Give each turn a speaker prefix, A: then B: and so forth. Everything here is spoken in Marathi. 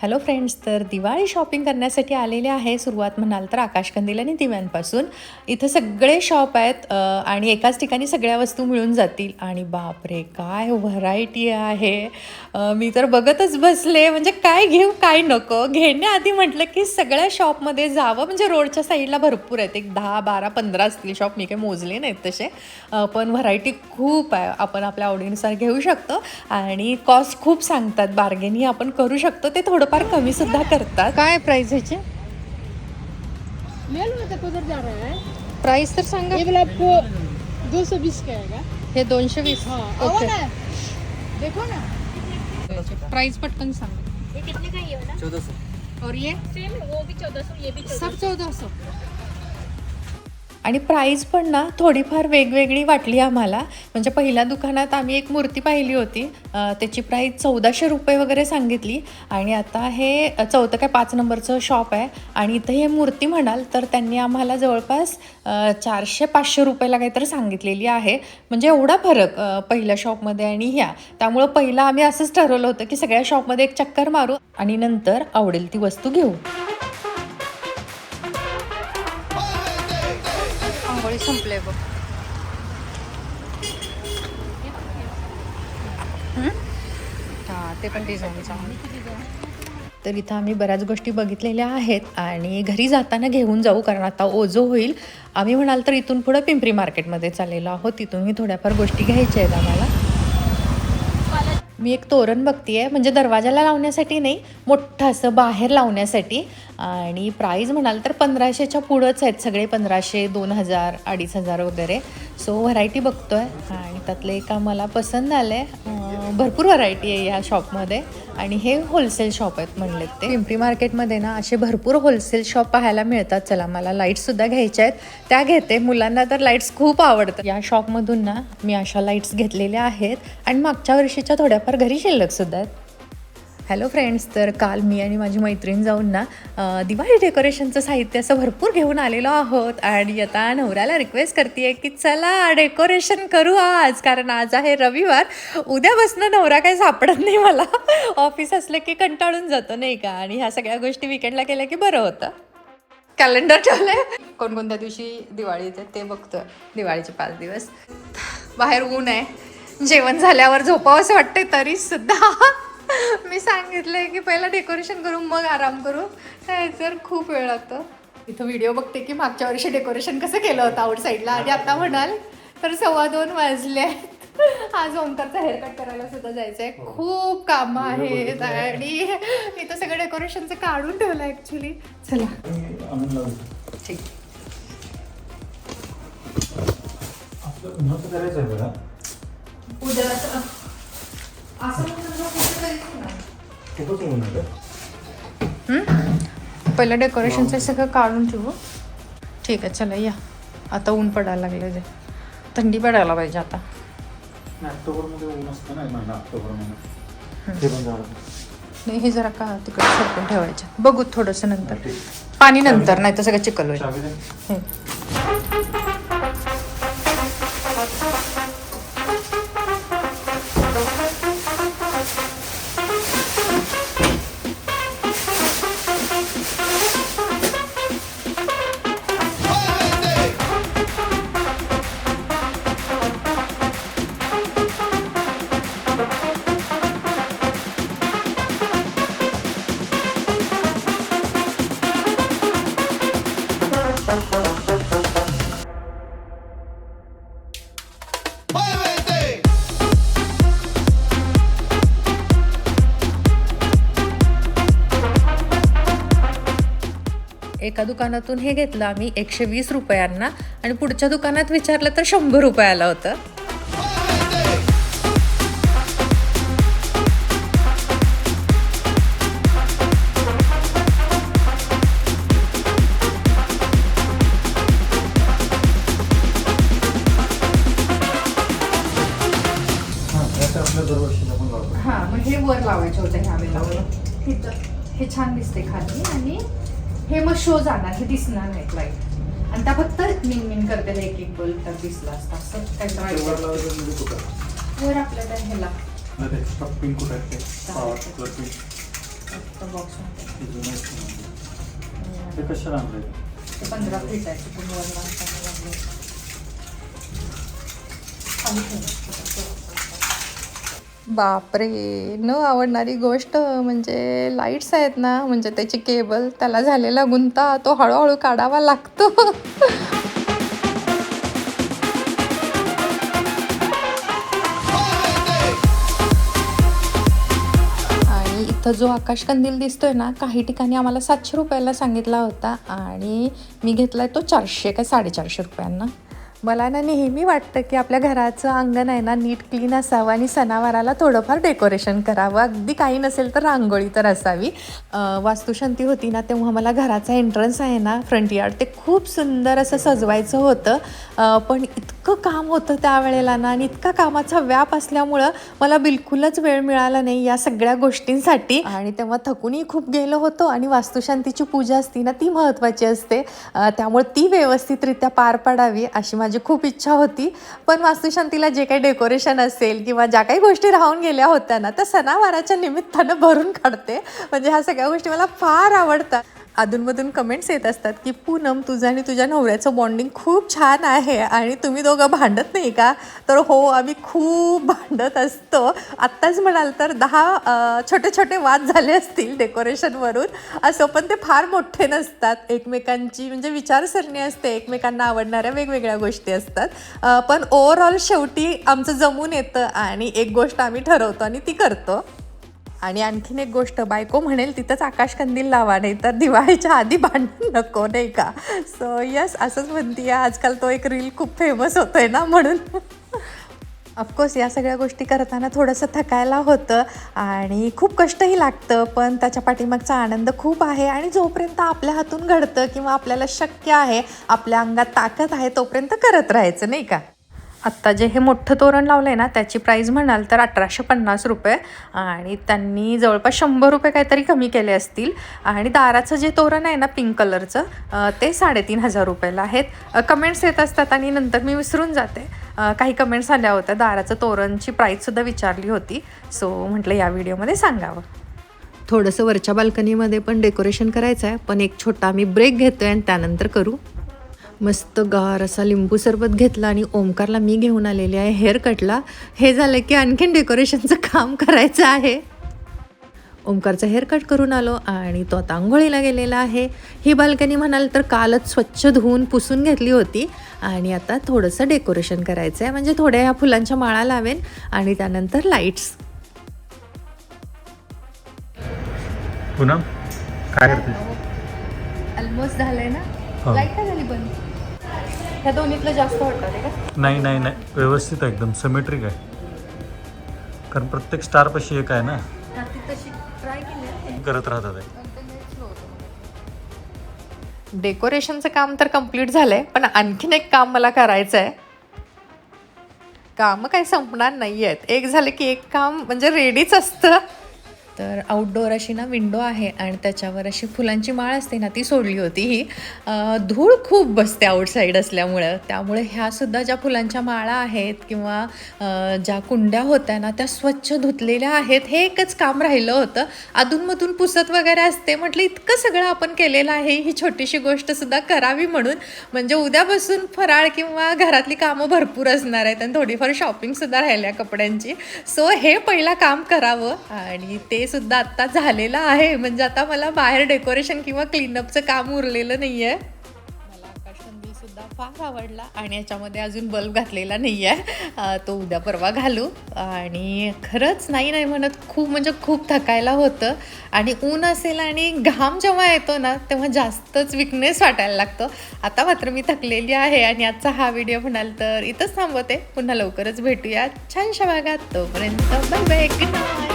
A: हॅलो फ्रेंड्स तर दिवाळी शॉपिंग करण्यासाठी आलेले आहे. सुरुवात म्हणाल तर आकाशकंदील आणि दिव्यांपासून. इथं सगळे शॉप आहेत आणि एकाच ठिकाणी सगळ्या वस्तू मिळून जातील. आणि बापरे काय व्हरायटी आहे. मी तर बघतच बसले. म्हणजे काय घेऊ काय नको. घेण्याआधी म्हटलं की सगळ्या शॉपमध्ये जावं. म्हणजे रोडच्या साईडला भरपूर आहेत. एक दहा बारा पंधरा असतील शॉप मी काही मोजले नाहीत तसे. पण व्हरायटी खूप आहे. आपण आपल्या आवडीनुसार घेऊ शकतो. आणि कॉस्ट खूप सांगतात. बार्गेनही आपण करू शकतो. ते थोडं थोडंफार कमी सुद्धा करतात. काय प्राइस ह्याचे?
B: ले लो ना तक उधर जा रहा है.
A: प्राइस तर सांगा.
B: ये वाला आपको का आएगा.
A: हे दोनशे वीस.
B: हाँ आओ
A: ओके
B: ना. देखो ना.
A: प्राइस पटकन सांग.
C: ये कितने का ये वाला?
D: चौदह सौ.
A: और ये?
C: सेम है वो भी चौदह सौ ये भी चौदह
A: सब चौदा सौ. आणि प्राईज पण ना थोडीफार वेगवेगळी वाटली आम्हाला. म्हणजे पहिल्या दुकानात आम्ही एक मूर्ती पाहिली होती. त्याची प्राईज चौदाशे रुपये वगैरे सांगितली. आणि आता हे चौथं काय पाच नंबरचं शॉप आहे. आणि इथं हे मूर्ती म्हणाल तर त्यांनी आम्हाला जवळपास चारशे पाचशे रुपयाला काहीतरी सांगितलेली आहे. म्हणजे एवढा फरक पहिल्या शॉपमध्ये आणि ह्या. त्यामुळं पहिला आम्ही असंच ठरवलं होतं की सगळ्या शॉपमध्ये एक चक्कर मारू. आणि नंतर आवडेल ती वस्तू घेऊ. आंघोळी संपले बघ. हां? ते पण डिझाईन तर इथं आम्ही बऱ्याच गोष्टी बघितलेल्या आहेत आणि घरी जाताना घेऊन जाऊ कारण आता ओझो होईल. आम्ही म्हणाल तर इथून पुढं पिंपरी मार्केटमध्ये चाललेलो आहोत. तिथूनही थोड्याफार गोष्टी घ्यायच्या आहेत आम्हाला. मी एक तोरण बघतीये. म्हणजे दरवाजाला लावण्यासाठी नाही मोठं असं बाहेर लावण्यासाठी. आणि प्राईज म्हणाल तर पंधराशेच्या पुढंच आहेत सगळे पंधराशे दोन हजार अडीच हजार वगैरे. सो व्हरायटी बघतोय. आणि त्यातलं एक मला पसंत आलं आहे भरपूर व्हरायटी आहे या शॉपमध्ये आणि हे होलसेल शॉप आहेत म्हणलेत ते. पिंपरी मार्केटमध्ये ना असे भरपूर होलसेल शॉप पाहायला मिळतात. चला मला लाईट्ससुद्धा घ्यायच्या आहेत. त्या घेते. मुलांना तर लाईट्स खूप आवडतात. या शॉपमधून ना मी अशा लाईट्स घेतलेल्या आहेत. आणि मागच्या वर्षीच्या थोड्याफार घरी शिल्लकसुद्धा आहेत. हॅलो फ्रेंड्स तर काल मी आणि माझी मैत्रीण जाऊन ना दिवाळी डेकोरेशनचं साहित्य असं भरपूर घेऊन आलेलो आहोत आणि आता नवऱ्याला रिक्वेस्ट करते की चला डेकोरेशन करू आज कारण आज आहे रविवार. उद्यापासून नवरा काही सापडत नाही मला. ऑफिस असलं की कंटाळून जातो नाही का? आणि ह्या सगळ्या गोष्टी विकेंडला केल्या की बरं होतं. कॅलेंडर ठेवलंय? कोणकोणत्या दिवशी दिवाळी येते ते बघतोय. दिवाळीचे पाच दिवस. बाहेर ऊन आहे. जेवण झाल्यावर झोपावं असं वाटतंय तरी सुद्धा मी सांगितलंय की पहिला डेकोरेशन करू मग आराम करू. काय तर खूप वेळ लागतो. इथं व्हिडिओ बघते की मागच्या वर्षी डेकोरेशन कसं केलं होतं आउटसाईडला आणि आता म्हणाल तर सव्वा दोन वाजले आहेत. आज ओंकारचा हेअरकट करायला सुद्धा जायचं आहे खूप कामं आहेत आणि इथं सगळं डेकोरेशनचं काढून ठेवलं ॲक्च्युली चला. ठीक
D: आपलं उन्हाचं करायचं आहे बघा.
A: उद्या असं पहिलं डेकोरेशनचं सगळं काढून ठेवू. ठीक आहे चला या. आता ऊन पडायला लागलं ते थंडी पडायला पाहिजे आता.
D: नाही ऑक्टोबरमध्ये ऊन असतं ना महिना ऑक्टोबर महिना ते पण झालं.
A: नाही हे जरा का तिकडे सरकून ठेवायचं. बघू थोडंसं नंतर. पाणी नंतर नाही तर सगळं चिकल होईल.
D: चावी दे.
A: हे. एका दुकानातून हे घेतलं आम्ही एकशे वीस रुपयांना. आणि पुढच्या दुकानात विचारलं तर शंभर रुपयाला होतं.
D: हां
A: मग वर लावायचे होते ह्या वेळेला. हे छान दिसते खाली आणि हे मग शो जाणार हे दिसणार नाहीत लाइट आणि त्या फक्त मिन मिन करते एक एक बल्ब तर दिसला असता. असं
D: वर
A: काहीतरी
D: म्हणजे
A: वर आपल्याला ह्याला.
D: Pink
A: box.
D: ते
A: पंधरा फीट आहे. तिथून वर माणसाला लागले. बापरे न आवडणारी गोष्ट म्हणजे लाईट्स आहेत ना म्हणजे त्याची केबल त्याला झालेला गुंता तो हळूहळू काढावा लागतो. आणि इथं जो आकाशकंदील दिसतोय ना काही ठिकाणी आम्हाला सातशे रुपयाला सांगितला होता आणि मी घेतला आहे तो चारशे काय साडेचारशे रुपयांना. मला ना नेहमी वाटतं की आपल्या घराचं अंगण आहे ना नीट क्लीन असावं आणि सणावाराला थोडंफार डेकोरेशन करावं. अगदी काही नसेल तर रांगोळी तर असावी. वास्तुशांती होती ना तेव्हा मला घराचा एंट्रन्स आहे ना फ्रंट यार्ड ते खूप सुंदर असं सजवायचं होतं. पण इतकं इतकं काम होतं त्यावेळेला ना आणि इतका कामाचा व्याप असल्यामुळं मला बिलकुलच वेळ मिळाला नाही या सगळ्या गोष्टींसाठी. आणि तेव्हा थकूनही खूप गेलो होतो आणि वास्तुशांतीची पूजा असती ना ती महत्त्वाची असते. त्यामुळे ती व्यवस्थितरित्या पार पाडावी अशी माझी खूप इच्छा होती. पण वास्तुशांतीला जे काही डेकोरेशन असेल किंवा ज्या काही गोष्टी राहून गेल्या होत्या ना त्या सणावाराच्या निमित्तानं भरून काढते. म्हणजे ह्या सगळ्या गोष्टी मला फार आवडतात. अधूनमधून कमेंट्स येत असतात की पूनम तुझं आणि तुझ्या नवऱ्याचं बॉन्डिंग खूप छान आहे आणि तुम्ही दोघं भांडत नाही का? तर हो आम्ही खूप भांडत असतो. आत्ताच म्हणाल तर दहा छोटे छोटे वाद झाले असतील डेकोरेशनवरून असं पण ते फार मोठे नसतात. एकमेकांची म्हणजे विचारसरणी असते. एकमेकांना आवडणाऱ्या वेगवेगळ्या गोष्टी असतात. पण ओव्हरऑल शेवटी आमचं जमून येतं आणि एक गोष्ट आम्ही ठरवतो आणि ती करतो. आणि आणखीन एक गोष्ट बायको म्हणेल तिथंच आकाशकंदील लावा नाही तर दिवाळीच्या आधी भांडण नको नाही का? सो यस असंच म्हणते आजकाल तो एक रील खूप फेमस होतोय ना म्हणून. ऑफकोर्स या सगळ्या गोष्टी करताना थोडंसं थकायला होतं आणि खूप कष्टही लागतं पण त्याच्या पाठीमागचा आनंद खूप आहे आणि जोपर्यंत आपल्या हातून घडतं किंवा आपल्याला शक्य आहे आपल्या अंगात ताकद आहे तोपर्यंत करत राहायचं नाही का? आत्ता जे हे मोठं तोरण लावलं आहे ना त्याची प्राईज म्हणाल तर अठराशे पन्नास रुपये. आणि त्यांनी जवळपास शंभर रुपये काहीतरी कमी केले असतील. आणि दाराचं जे तोरण आहे ना पिंक कलरचं ते साडेतीन हजार रुपयाला आहेत. कमेंट्स येत असतात आणि नंतर मी विसरून जाते. काही कमेंट्स आल्या होत्या. दाराचं तोरणची प्राईजसुद्धा विचारली होती. सो म्हटलं या व्हिडिओमध्ये सांगावं. थोडंसं वरच्या बाल्कनीमध्ये पण डेकोरेशन करायचं आहे पण एक छोटा मी ब्रेक घेतो आहे आणि त्यानंतर करू. मस्त गार असा लिंबू सरबत घेतला आणि ओमकारला मी घेऊन आलेले आहे हेअर कटला. हे झालं की आणखीन डेकोरेशनचं काम करायचं आहे. ओमकारचं हेअर कट करून आलो आणि तो आता आंघोळीला गेलेला आहे. ही बाल्कनी म्हणाल तर कालच स्वच्छ धुवून पुसून घेतली होती आणि आता थोडंसं डेकोरेशन करायचं आहे म्हणजे थोड्या ह्या फुलांच्या माळा लावेन आणि त्यानंतर लाईट्स
D: पूनम काय करते
A: ऑलमोस्ट झालंय ना?
D: हो.
A: लाइट काय झाली पण ह्या दोन्हीतलं जास्त वाटतं का
D: नाही नाही नाही. व्यवस्थित आहे एकदम. सिमेट्रिक आहे. कारण प्रत्येक स्टारपाशी एक आहे ना?
A: ती तशी ट्राय केली
D: करत राहतात आहे.
A: डेकोरेशनचं काम तर कंप्लीट झालंय पण आणखीन एक काम मला करायचं आहे कामं काही संपणार नाही आहेत एक झालं की एक काम म्हणजे रेडीच असतं. तर आउटडोअर अशी ना विंडो आहे आणि त्याच्यावर अशी फुलांची माळ असते ना ती सोडली होती ही. धूळ खूप बसते आउटसाईड असल्यामुळं. त्यामुळे ह्यासुद्धा ज्या फुलांच्या माळा आहेत किंवा ज्या कुंड्या होत्या ना त्या स्वच्छ धुतलेल्या आहेत हे एकच काम राहिलं होतं. अधूनमधून पुसत वगैरे असते म्हटलं इतकं सगळं आपण केलेलं आहे ही छोटीशी गोष्टसुद्धा करावी म्हणून. म्हणजे उद्यापासून फराळ किंवा घरातली कामं भरपूर असणार आहेत आणि थोडीफार शॉपिंगसुद्धा राहिल्या कपड्यांची. सो हे पहिला काम करावं आणि ते सुद्धा आत्ता झालेलं आहे. म्हणजे आता मला बाहेर डेकोरेशन किंवा क्लीनअपचं काम उरलेलं नाही आहे मला सुद्धा फार आवडला आणि याच्यामध्ये अजून बल्ब घातलेला नाही आहे तो उद्या परवा घालू. आणि खरंच नाही नाही म्हणत खूप म्हणजे खूप थकायला होतं. आणि ऊन असेल आणि घाम जेव्हा येतो ना तेव्हा जास्तच विकनेस वाटायला लागतो. आता मात्र मी थकलेली आहे आणि आजचा हा व्हिडिओ म्हणाल तर इथंच थांबवते. पुन्हा लवकरच भेटूया छानशा भागात तोपर्यंत बाय बाय गुड नाईट